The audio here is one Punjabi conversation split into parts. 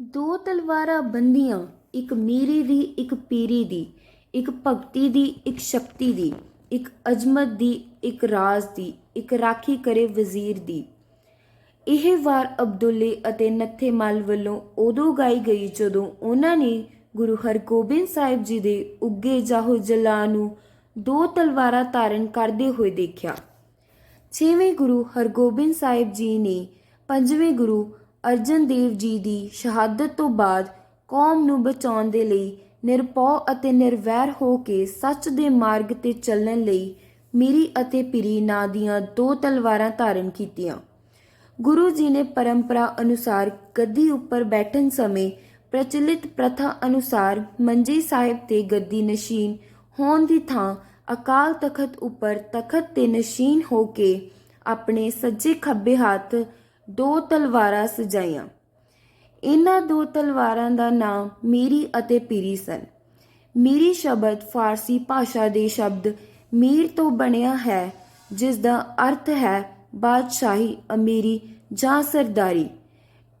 ਦੋ ਤਲਵਾਰਾਂ ਬੰਦੀਆਂ ਇੱਕ ਮੀਰੀ ਦੀ, ਇੱਕ ਪੀਰੀ ਦੀ, ਇੱਕ ਭਗਤੀ ਦੀ, ਇੱਕ ਸ਼ਕਤੀ ਦੀ, ਇੱਕ ਅਜ਼ਮਤ ਦੀ, ਇੱਕ ਰਾਜ਼ ਦੀ, ਇੱਕ ਰਾਖੀ ਕਰੇ ਵਜ਼ੀਰ ਦੀ। ਇਹ ਵਾਰ ਅਬਦੁੱਲੇ ਅਤੇ ਨੱਥੇ ਮਲ ਵੱਲੋਂ ਉਦੋਂ ਗਾਈ ਗਈ ਜਦੋਂ ਉਹਨਾਂ ਨੇ ਗੁਰੂ ਹਰਗੋਬਿੰਦ ਸਾਹਿਬ ਜੀ ਦੇ ਉੱਗੇ ਜਾਹੋ ਜਲਾ ਨੂੰ ਦੋ ਤਲਵਾਰਾਂ ਧਾਰਨ ਕਰਦੇ ਹੋਏ ਦੇਖਿਆ। ਛੇਵੇਂ ਗੁਰੂ ਹਰਗੋਬਿੰਦ ਸਾਹਿਬ ਜੀ ਨੇ ਪੰਜਵੇਂ ਗੁਰੂ ਅਰਜਨ ਦੇਵ ਜੀ ਦੀ ਸ਼ਹਾਦਤ ਤੋਂ ਬਾਅਦ ਕੌਮ ਨੂੰ ਬਚਾਉਣ ਦੇ ਲਈ ਨਿਰਪਉ ਅਤੇ ਨਿਰਵੈਰ ਹੋ ਕੇ ਸੱਚ ਦੇ ਮਾਰਗ ਤੇ ਚੱਲਣ ਲਈ ਮੀਰੀ ਅਤੇ ਪਿਰੀ ਨਾਂ ਦੀਆਂ ਦੋ ਤਲਵਾਰਾਂ ਧਾਰਨ ਕੀਤੀਆਂ। ਗੁਰੂ ਜੀ ਨੇ ਪਰੰਪਰਾ ਅਨੁਸਾਰ ਗੱਦੀ ਉੱਪਰ ਬੈਠਣ ਸਮੇਂ ਪ੍ਰਚਲਿਤ ਪ੍ਰਥਾ ਅਨੁਸਾਰ ਮੰਜੀ ਸਾਹਿਬ ਤੇ ਗੱਦੀ ਨਸ਼ੀਨ ਹੋਣ ਦੀ ਥਾਂ ਅਕਾਲ ਤਖਤ ਉੱਪਰ ਤਖਤ ਤੇ ਨਸ਼ੀਨ ਹੋ ਕੇ ਆਪਣੇ ਸੱਜੇ ਖੱਬੇ ਹੱਥ ਦੋ ਤਲਵਾਰਾਂ ਸਜਾਈਆਂ। ਇਹਨਾਂ ਦੋ ਤਲਵਾਰਾਂ ਦਾ ਨਾਮ ਮੀਰੀ ਅਤੇ ਪੀਰੀ ਸਨ। ਮੀਰੀ ਸ਼ਬਦ ਫਾਰਸੀ ਭਾਸ਼ਾ ਦੇ ਸ਼ਬਦ ਮੀਰ ਤੋਂ ਬਣਿਆ ਹੈ ਜਿਸ ਦਾ ਅਰਥ ਹੈ ਬਾਦਸ਼ਾਹੀ, ਅਮੀਰੀ ਜਾਂ ਸਰਦਾਰੀ।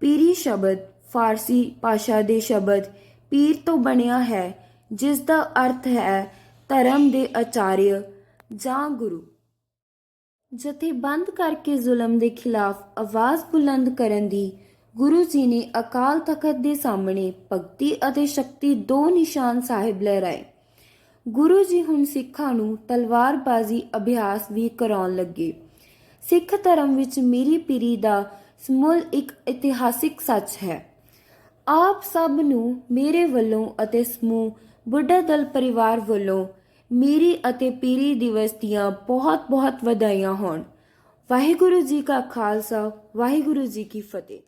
ਪੀਰੀ ਸ਼ਬਦ ਫਾਰਸੀ ਭਾਸ਼ਾ ਦੇ ਸ਼ਬਦ ਪੀਰ ਤੋਂ ਬਣਿਆ ਹੈ ਜਿਸ ਦਾ ਅਰਥ ਹੈ ਧਰਮ ਦੇ ਆਚਾਰਯ ਜਾਂ ਗੁਰੂ। ਜਥੇਬੰਦ ਕਰਕੇ ਜ਼ੁਲਮ ਦੇ ਖਿਲਾਫ ਆਵਾਜ਼ ਬੁਲੰਦ ਕਰਨ ਦੀ ਗੁਰੂ ਜੀ ਨੇ ਅਕਾਲ ਤਖਤ ਦੇ ਸਾਹਮਣੇ ਭਗਤੀ ਅਤੇ ਸ਼ਕਤੀ ਦੋ ਨਿਸ਼ਾਨ ਸਾਹਿਬ ਲਹਿਰਾਏ। ਗੁਰੂ ਜੀ ਹੁਣ ਸਿੱਖਾਂ ਨੂੰ ਤਲਵਾਰਬਾਜ਼ੀ ਅਭਿਆਸ ਵੀ ਕਰਾਉਣ ਲੱਗੇ। ਸਿੱਖ ਧਰਮ ਵਿੱਚ ਮੇਰੀ ਪੀਰੀ ਦਾ ਸਮੂਲ ਇੱਕ ਇਤਿਹਾਸਿਕ ਸੱਚ ਹੈ। ਆਪ ਸਭ ਨੂੰ ਮੇਰੇ ਵੱਲੋਂ ਅਤੇ ਸਮੂਹ ਬੁੱਢਾ ਦਲ ਪਰਿਵਾਰ ਵੱਲੋਂ ਮੀਰੀ ਅਤੇ ਪੀਰੀ ਦਿਵਸ ਦੀਆਂ ਬਹੁਤ ਬਹੁਤ ਵਧਾਈਆਂ ਹੋਣ। ਵਾਹਿਗੁਰੂ ਜੀ ਕਾ ਖਾਲਸਾ, ਵਾਹਿਗੁਰੂ ਜੀ ਕੀ ਫਤਿਹ।